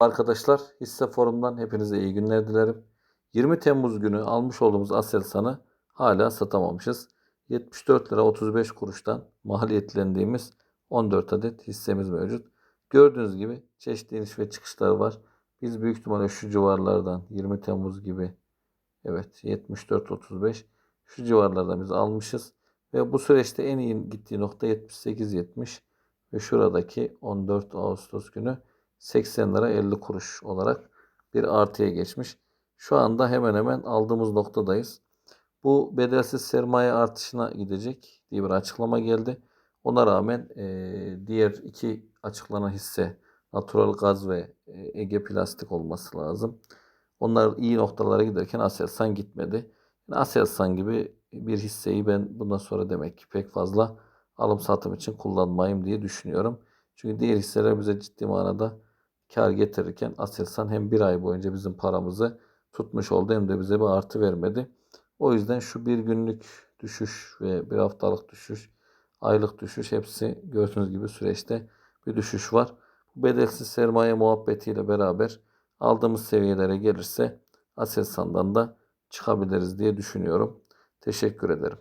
Arkadaşlar hisse forumdan hepinize iyi günler dilerim. 20 Temmuz günü almış olduğumuz Aselsan'ı hala satamamışız. 74 lira 35 kuruştan maliyetlendiğimiz 14 adet hissemiz mevcut. Gördüğünüz gibi çeşitli iniş ve çıkışlar var. Biz büyük ihtimalle şu civarlardan 20 Temmuz gibi evet 74-35 şu civarlardan biz almışız. Ve bu süreçte en iyi gittiği nokta 78-70 ve şuradaki 14 Ağustos günü 80 lira 50 kuruş olarak bir artıya geçmiş. Şu anda hemen hemen aldığımız noktadayız. Bu bedelsiz sermaye artışına gidecek diye bir açıklama geldi. Ona rağmen eee, diğer iki açıklanan hisse Natural Gaz ve e, Ege Plastik olması lazım. Onlar iyi noktalara giderken Aselsan gitmedi. Yani Aselsan gibi bir hisseyi ben bundan sonra demek ki pek fazla alım satım için kullanmayayım diye düşünüyorum. Çünkü diğer hisseler bize ciddi manada kar getirirken Aselsan hem bir ay boyunca bizim paramızı tutmuş oldu hem de bize bir artı vermedi. O yüzden şu bir günlük düşüş ve bir haftalık düşüş, aylık düşüş hepsi gördüğünüz gibi süreçte bir düşüş var. Bu bedelsiz sermaye muhabbetiyle beraber aldığımız seviyelere gelirse Aselsan'dan da çıkabiliriz diye düşünüyorum. Teşekkür ederim.